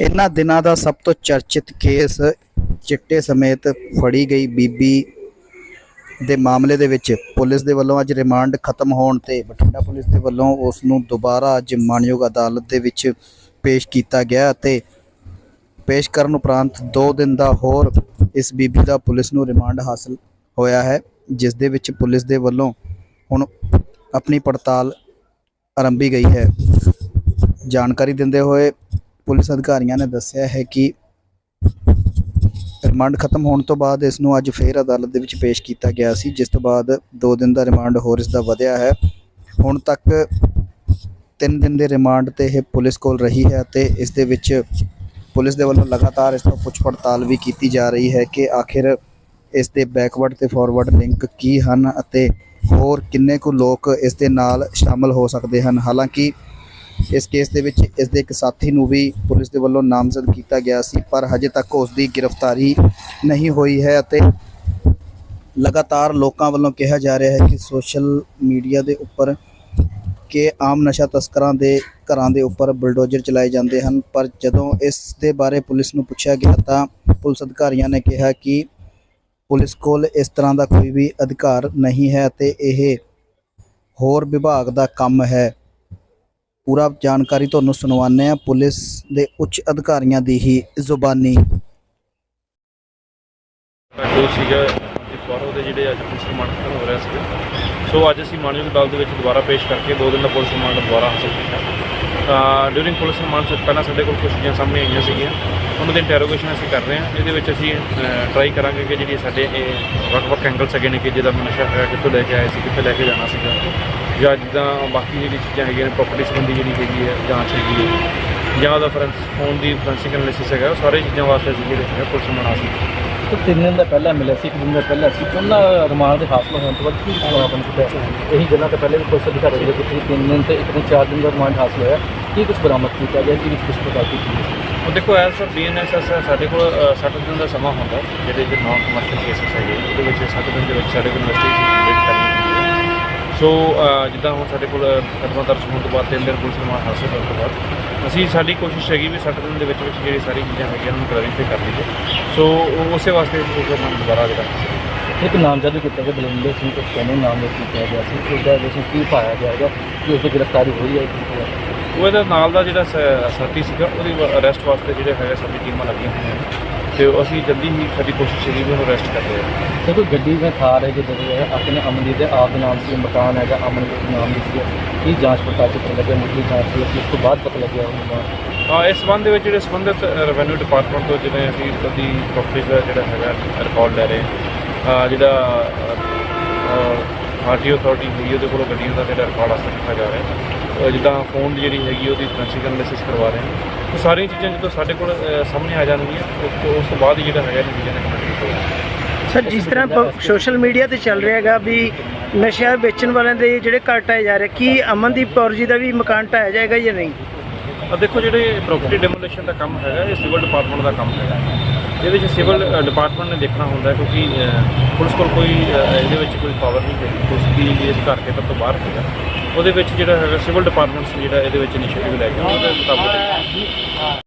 ਇਹਨਾਂ ਦਿਨਾਂ ਦਾ ਸਭ ਤੋਂ ਚਰਚਿਤ ਕੇਸ ਚਿੱਟੇ ਸਮੇਤ ਫੜੀ ਗਈ ਬੀਬੀ ਦੇ ਮਾਮਲੇ ਦੇ ਵਿੱਚ। ਪੁਲਿਸ ਦੇ ਵੱਲੋਂ ਅੱਜ ਰਿਮਾਂਡ ਖਤਮ ਹੋਣ ਤੇ ਬਠਿੰਡਾ ਪੁਲਿਸ ਦੇ ਵੱਲੋਂ ਉਸ ਨੂੰ ਦੁਬਾਰਾ ਅੱਜ ਮਾਣਯੋਗ ਅਦਾਲਤ ਦੇ ਵਿੱਚ ਪੇਸ਼ ਕੀਤਾ ਗਿਆ ਅਤੇ ਪੇਸ਼ ਕਰਨ ਉਪਰੰਤ 2 ਦਿਨ ਦਾ ਹੋਰ ਇਸ ਬੀਬੀ ਦਾ ਪੁਲਿਸ ਨੂੰ ਰਿਮਾਂਡ ਹਾਸਲ ਹੋਇਆ ਹੈ, ਜਿਸ ਦੇ ਵਿੱਚ ਪੁਲਿਸ ਦੇ ਵੱਲੋਂ ਹੁਣ ਆਪਣੀ ਪੜਤਾਲ ਆਰੰਭੀ ਗਈ ਹੈ। ਜਾਣਕਾਰੀ ਦਿੰਦੇ ਹੋਏ ਪੁਲਿਸ ਅਧਿਕਾਰੀਆਂ ਨੇ ਦੱਸਿਆ ਹੈ ਕਿ ਰਿਮਾਂਡ ਖਤਮ ਹੋਣ ਤੋਂ ਬਾਅਦ ਇਸ ਨੂੰ ਅੱਜ ਫੇਰ ਅਦਾਲਤ ਦੇ ਵਿੱਚ ਪੇਸ਼ ਕੀਤਾ ਗਿਆ ਸੀ, ਜਿਸ ਤੋਂ ਬਾਅਦ 2 ਦਿਨ ਦਾ ਰਿਮਾਂਡ ਹੋਰ ਇਸ ਦਾ ਵਧਿਆ ਹੈ। ਹੁਣ ਤੱਕ 3 ਦਿਨ ਦੇ ਰਿਮਾਂਡ ਤੇ ਇਹ ਪੁਲਿਸ ਕੋਲ ਰਹੀ ਹੈ ਤੇ ਇਸ ਦੇ ਵਿੱਚ ਪੁਲਿਸ ਦੇ ਵੱਲੋਂ ਲਗਾਤਾਰ ਇਸ ਤੋਂ ਪੁੱਛ ਪੜਤਾਲ ਵੀ ਕੀਤੀ ਜਾ ਰਹੀ ਹੈ ਕਿ ਆਖਿਰ ਇਸ ਦੇ ਬੈਕਵਰਡ ਤੇ ਫਾਰਵਰਡ ਲਿੰਕ ਕੀ ਹਨ ਅਤੇ ਹੋਰ ਕਿੰਨੇ ਕੁ ਲੋਕ ਇਸ ਦੇ ਨਾਲ ਸ਼ਾਮਲ ਹੋ ਸਕਦੇ ਹਨ। ਹਾਲਾਂਕਿ ਇਸ ਕੇਸ ਦੇ ਵਿੱਚ ਇਸ ਦੇ ਇੱਕ ਸਾਥੀ ਨੂੰ ਵੀ ਪੁਲਿਸ ਦੇ ਵੱਲੋਂ ਨਾਮਜ਼ਦ ਕੀਤਾ ਗਿਆ ਸੀ, ਪਰ ਹਜੇ ਤੱਕ ਉਸ ਦੀ ਗ੍ਰਿਫਤਾਰੀ ਨਹੀਂ ਹੋਈ ਹੈ ਅਤੇ ਲਗਾਤਾਰ ਲੋਕਾਂ ਵੱਲੋਂ ਕਿਹਾ ਜਾ ਰਿਹਾ ਹੈ ਕਿ ਸੋਸ਼ਲ ਮੀਡੀਆ ਦੇ ਉੱਪਰ ਕਿ ਆਮ ਨਸ਼ਾ ਤਸਕਰਾਂ ਦੇ ਘਰਾਂ ਦੇ ਉੱਪਰ ਬੁਲਡੋਜ਼ਰ ਚਲਾਏ ਜਾਂਦੇ ਹਨ। ਪਰ ਜਦੋਂ ਇਸ ਦੇ ਬਾਰੇ ਪੁਲਿਸ ਨੂੰ ਪੁੱਛਿਆ ਗਿਆ ਤਾਂ ਪੁਲਿਸ ਅਧਿਕਾਰੀਆਂ ਨੇ ਕਿਹਾ ਕਿ ਪੁਲਿਸ ਕੋਲ ਇਸ ਤਰ੍ਹਾਂ ਦਾ ਕੋਈ ਵੀ ਅਧਿਕਾਰ ਨਹੀਂ ਹੈ ਅਤੇ ਇਹ ਹੋਰ ਵਿਭਾਗ ਦਾ ਕੰਮ ਹੈ। ਪੂਰਾ ਜਾਣਕਾਰੀ ਤੁਹਾਨੂੰ ਸੁਣਵਾਉਂਦੇ ਆ ਪੁਲਿਸ ਦੇ ਉੱਚ ਅਧਿਕਾਰੀਆਂ ਦੀ ਹੀ ਜ਼ੁਬਾਨੀ। ਜੋ ਸੀਗਾ ਇੱਕ ਵਾਰ ਉਹਦੇ ਜਿਹੜੇ ਅੱਜ ਪੁਲਿਸ ਰਿਮਾਂਡ ਖਤਮ ਹੋ ਰਿਹਾ ਸੀਗਾ। ਸੋ ਅੱਜ ਅਸੀਂ ਮਾਨਯੋਗ ਅਦਾਲਤ ਦੇ ਵਿੱਚ ਦੁਬਾਰਾ ਪੇਸ਼ ਕਰਕੇ ਦੋ ਦਿਨ ਦਾ ਪੁਲਿਸ ਰਿਮਾਂਡ ਦੁਬਾਰਾ ਹਾਸਲ ਕੀਤਾ। ਡਿਊਰਿੰਗ ਪੁਲਿਸ ਰਿਮਾਂਡ ਤੋਂ ਪਹਿਲਾਂ ਸਾਡੇ ਕੋਲ ਕੁਝ ਚੀਜ਼ਾਂ ਸਾਹਮਣੇ ਆਈਆਂ ਸੀਗੀਆਂ। ਉਹਨਾਂ ਦੀ ਇੰਟਰੋਗੇਸ਼ਨ ਅਸੀਂ ਕਰ ਰਹੇ ਹਾਂ। ਇਹਦੇ ਵਿੱਚ ਅਸੀਂ ਟਰਾਈ ਕਰਾਂਗੇ ਕਿ ਜਿਹੜੀ ਸਾਡੇ ਇਹ ਵੱਖ-ਵੱਖ ਐਂਗਲਸ ਹੈਗੇ ਨੇ ਕਿ ਜਿਹਦਾ ਨਸ਼ਾ ਹੈ ਕਿੱਥੋਂ ਲੈ ਕੇ ਆਏ ਸੀ, ਕਿੱਥੇ ਲੈ ਕੇ ਜਾਣਾ ਸੀਗਾ। ਜਾਂ ਜਿੱਦਾਂ ਬਾਕੀ ਜਿਹੜੀ ਚੀਜ਼ਾਂ ਹੈਗੀਆਂ ਨੇ ਪ੍ਰੋਪਰਟੀ ਸੰਬੰਧੀ ਜਿਹੜੀ ਹੈਗੀ ਹੈ, ਜਾਂਚ ਹੈਗੀ ਹੈ। ਜਾਂ ਉਹਦਾ ਫਰੈਂਸ ਫੋਨ ਦੀ ਫੋਰੈਂਸਿਕ ਐਨਾਲਿਸਿਸ ਹੈਗਾ, ਉਹ ਸਾਰੇ ਚੀਜ਼ਾਂ ਵਾਸਤੇ ਅਸੀਂ ਜਿਹੜੇ ਹੈਗਾ ਪੁਲਿਸ ਰਿਮਾਂਡ ਹਾਸਲ ਤੋਂ ਤਿੰਨ ਦਿਨ ਦਾ ਪਹਿਲਾਂ ਮਿਲਿਆ ਸੀ, ਇੱਕ ਦਿਨ ਦਾ ਪਹਿਲਾਂ ਸੀ। ਉਹਨਾਂ ਰਿਮਾਂਡ ਦੇ ਹਾਸਲ ਹੋਣ ਤੋਂ ਬਾਅਦ ਕੀ ਸਮਾਂ ਬਣ ਚੁੱਕਾ ਹੈ ਇਹੀ ਗੱਲਾਂ ਤਾਂ ਪਹਿਲੇ ਵੀ ਪੁਲਿਸ ਅਧਿਕਾਰੀ ਦੇ ਕੀਤੀ ਤਿੰਨ ਦਿਨ ਤੇ ਇੱਕ ਦਿਨ, ਚਾਰ ਦਿਨ ਦਾ ਰਿਮਾਂਡ ਹਾਸਲ ਹੋਇਆ। ਕੀ ਕੁਝ ਬਰਾਮਦ ਕੀਤਾ ਗਿਆ? ਕੀ ਕੁਝ ਪਤਾ ਕੀਤੀ ਉਹ ਦੇਖੋ ਐਸ ਆਫ ਡੀਐਨਐਸਐਸ ਸਾਡੇ ਕੋਲ 60 ਦਿਨ ਦਾ ਸਮਾਂ ਹੁੰਦਾ, ਜਿਹੜੇ ਜੋ ਨਾਨ ਕਮਰਸ਼ੀਅਲ ਕੇਸਸ ਹੈਗੇ, ਉਹਦੇ ਵਿੱਚ 60 ਦਿਨ ਦੇ ਵਿੱਚ ਸਾਡੇ ਕੋਲ ਇਨਵੈਸਟੀਗੇਸ਼ਨ ਸੋ ਜਿੱਦਾਂ ਹੁਣ ਸਾਡੇ ਕੋਲ ਕਦਮਾਂ ਦਰਜ ਹੋਣ ਤੋਂ ਬਾਅਦ ਤਿੰਨ ਦਿਨ ਪੁਲਿਸ ਰਿਮਾਂਡ ਹਾਸਲ ਕਰਨ ਤੋਂ ਬਾਅਦ ਅਸੀਂ ਸਾਡੀ ਕੋਸ਼ਿਸ਼ ਹੈਗੀ ਵੀ 60 ਦਿਨ ਦੇ ਵਿੱਚ ਵਿੱਚ ਜਿਹੜੀ ਸਾਰੀ ਚੀਜ਼ਾਂ ਹੈਗੀਆਂ ਉਹਨੂੰ ਕਲੈਰੀਫਾਈ ਕਰ ਲਈਏ। ਸੋ ਉਹ- ਉਸੇ ਵਾਸਤੇ ਪੁਲਿਸ ਰਿਮਾਂਡ ਦੁਬਾਰਾ ਜਿਹੜਾ ਇੱਕ ਨਾਮਜ਼ਦ ਕੀਤਾ ਗਿਆ ਬਲਵਿੰਦਰ ਸਿੰਘ ਤੋਂ ਕਹਿੰਦੇ ਨਾਮ ਦੇ ਕੀਤਾ ਗਿਆ ਸੀ? ਉਸ ਦਾ ਵਿੱਚ ਕੀ ਪਾਇਆ ਜਾਏਗਾ ਕਿ ਉਸ ਦੀ ਗ੍ਰਿਫਤਾਰੀ ਹੋਈ ਹੈ? ਉਹ ਇਹਦਾ ਨਾਲ ਦਾ ਜਿਹੜਾ ਸਾਥੀ ਸੀਗਾ ਉਹਦੀ ਅਰੈਸਟ ਵਾਸਤੇ ਜਿਹੜੇ ਹੈਗੇ ਸਾਡੀ ਟੀਮਾਂ ਲੱਗੀਆਂ ਹੋਈਆਂ ਨੇ। ਤੇ ਅਸੀਂ ਜਲਦੀ ਹੀ ਸਾਡੀ ਕੋਸ਼ਿਸ਼ ਹੈਗੀ ਵੀ ਉਹਨੂੰ ਅਰੈਸਟ ਕਰ ਲਿਆ ਤੇ ਕੋਈ ਗੱਡੀ ਵਿੱਚ ਥਾਰ ਹੈ ਜਿੱਦਾਂ ਦੀ ਹੈ ਆਪਣੇ ਅਮਨਦੀਪ ਦੇ ਆਪ ਦੇ ਨਾਮ ਸੀ ਮਕਾਨ ਹੈਗਾ ਅਮਨਦੀਪ ਦੇ ਨਾਮ ਦੀ ਸੀ ਕੀ ਜਾਂਚ ਪੜਤਾਲ ਚ ਪਤਾ ਲੱਗਿਆ ਮੁੱਢਲੀ ਜਾਂਚ ਸੀ ਉਸ ਤੋਂ ਬਾਅਦ ਪਤਾ ਲੱਗਿਆ ਉਹ ਮਕਾਨ ਹਾਂ ਇਸ ਸੰਬੰਧ ਦੇ ਵਿੱਚ ਜਿਹੜੇ ਸੰਬੰਧਿਤ ਰੈਵਨਿਊ ਡਿਪਾਰਟਮੈਂਟ ਤੋਂ ਜਿਵੇਂ ਅਸੀਂ ਉਹਦੀ ਪ੍ਰਾਪਰਟੀ ਦਾ ਜਿਹੜਾ ਹੈਗਾ ਰਿਕਾਰਡ ਲੈ ਰਹੇ ਹਾਂ ਜਿਹੜਾ ਆਰਟੀ ਅਥਾਰਟੀ ਹੈਗੀ ਉਹਦੇ ਕੋਲੋਂ ਗੱਡੀਆਂ ਦਾ ਜਿਹੜਾ ਰਿਕਾਰਡ ਹਾਸਲ ਕੀਤਾ ਜਾ ਰਿਹਾ। ਹੈ ਜਿੱਦਾਂ ਫੋਨ ਦੀ ਜਿਹੜੀ ਹੈਗੀ ਉਹਦੀ ਫੋਰੈਂਸਿਕ ਐਨਾਲਿਸਿਸ ਕਰਵਾ ਰਹੇ ਹਾਂ। ਉਹ ਸਾਰੀਆਂ ਚੀਜ਼ਾਂ ਜਦੋਂ ਸਾਡੇ ਕੋਲ ਸਾਹਮਣੇ ਆ ਜਾਣਗੀਆਂ ਉਸ ਤੋਂ ਉਸ ਤੋਂ ਬਾਅਦ ਜਿਹੜਾ ਹੈਗਾ ਕੰਪਲੀਟ ਹੋਏਗਾ ਸਰ ਜਿਸ ਤਰ੍ਹਾਂ ਸੋਸ਼ਲ ਮੀਡੀਆ ਤੇ ਚੱਲ ਰਿਹਾ ਹੈਗਾ ਵੀ ਨਸ਼ਾ ਵੇਚਣ ਵਾਲਿਆਂ ਦੇ ਜਿਹੜੇ ਘਰ ਢਾਏ ਜਾ ਰਹੇ ਕੀ ਅਮਨਦੀਪ ਕੌਰ ਜੀ ਦਾ ਵੀ ਮਕਾਨ ਢਾਇਆ ਜਾਏਗਾ ਜਾਂ ਨਹੀਂ? ਆ ਦੇਖੋ ਜਿਹੜੇ ਪ੍ਰੋਪਰਟੀ ਡੈਮੋਲੀਸ਼ਨ ਦਾ ਕੰਮ ਹੈਗਾ, ਇਹ ਸਿਵਲ ਡਿਪਾਰਟਮੈਂਟ ਦਾ ਕੰਮ ਹੈਗਾ। ਇਹਦੇ ਵਿੱਚ ਸਿਵਲ ਡਿਪਾਰਟਮੈਂਟ ਨੇ ਦੇਖਣਾ ਹੁੰਦਾ ਕਿਉਂਕਿ ਪੁਲਿਸ ਕੋਲ ਕੋਈ ਇਹਦੇ ਵਿੱਚ ਕੋਈ ਪਾਵਰ ਨਹੀਂ ਹੈ ਪੁਲਿਸ ਦੀ ਇਸ ਘਰ ਖੇਤਰ ਤੋਂ ਬਾਹਰ ਹੈਗਾ ਉਹਦੇ ਵਿੱਚ ਜਿਹੜਾ ਹੈਗਾ ਸਿਵਲ ਡਿਪਾਰਟਮੈਂਟ ਜਿਹੜਾ ਇਹਦੇ ਵਿੱਚ ਇਨੀਸ਼ੀਏਟਿਵ ਲੈ ਕੇ ਉਹਨਾਂ ਦੇ ਮੁਤਾਬਕ